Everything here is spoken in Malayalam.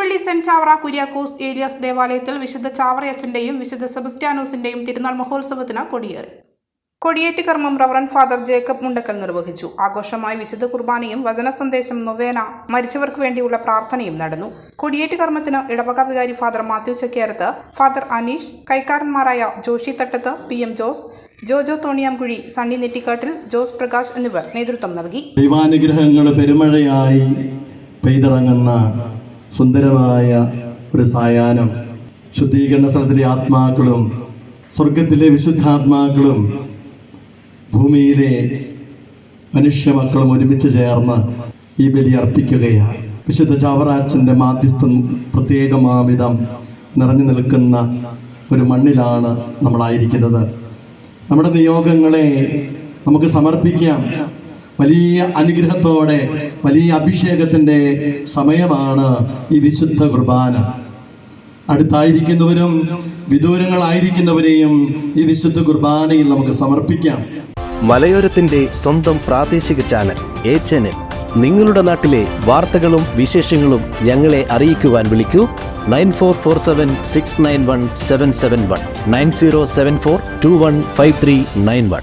മേൽപ്പള്ളി സെന്റ് ചാവറ കുര്യാക്കോസ് ഏലിയാസ് ദേവാലയത്തിൽ വിശുദ്ധ ചാവറയച്ചന്റെയും വിശുദ്ധ സെബസ്റ്റ്യാനോസിന്റെയും തിരുനാൾ മഹോത്സവത്തിന് കൊടിയേറി. കൊടിയേറ്റ് കർമ്മം റവറൻ ഫാദർ ജേക്കബ് മുണ്ടക്കൽ നിർവഹിച്ചു. ആഘോഷമായി വിശുദ്ധ കുർബാനയും വചന സന്ദേശം നൊവേന മരിച്ചവർക്ക് വേണ്ടിയുള്ള പ്രാർത്ഥനയും നടന്നു. കൊടിയേറ്റ് കർമ്മത്തിന് ഇടവക വികാരി ഫാദർ മാത്യു ചക്കേരത്ത് ഫാദർ അനീഷ് കൈക്കാരന്മാരായ ജോഷി തട്ടത്ത് പി എം ജോസ് ജോജോ തോണിയാംകുഴി സണ്ണി നെറ്റിക്കാട്ടിൽ ജോസ് പ്രകാശ് എന്നിവർ നേതൃത്വം നൽകി. ദൈവാനുഗ്രഹങ്ങൾ പെരുമഴയായി പെയ്തിറങ്ങുന്ന സുന്ദരമായ ഒരു സായാഹ്നം. ശുദ്ധീകരണ സ്ഥലത്തിലെ ആത്മാക്കളും സ്വർഗത്തിലെ വിശുദ്ധാത്മാക്കളും ഭൂമിയിലെ മനുഷ്യ മക്കളും ഒരുമിച്ച് ചേർന്ന് ഈ ബലി അർപ്പിക്കുകയാണ്. വിശുദ്ധ ചാവറാച്ചന്റെ മാധ്യസ്ഥം പ്രത്യേകമാവിധം നിറഞ്ഞു നിൽക്കുന്ന ഒരു മണ്ണിലാണ് നമ്മളായിരിക്കുന്നത്. നമ്മുടെ നിയോഗങ്ങളെ നമുക്ക് സമർപ്പിക്കാം. വലിയ അനുഗ്രഹത്തോടെ വലിയ അഭിഷേകത്തിന്റെ സമയമാണ് ഈ വിശുദ്ധ കുർബാന. അടുത്തായിരിക്കുന്നവരും വിദൂരങ്ങളായിരിക്കുന്നവരെയും ഈ വിശുദ്ധ കുർബാനയിൽ നമുക്ക് സമർപ്പിക്കാം. മലയോരത്തിന്റെ സ്വന്തം പ്രാദേശിക ചാനൽ എ ചാനൽ നിങ്ങളുടെ നാട്ടിലെ വാർത്തകളും വിശേഷങ്ങളും ഞങ്ങളെ അറിയിക്കുവാൻ വിളിക്കൂ. Nine four four seven six nine one seven seven one. Nine zero seven four two one five three nine one.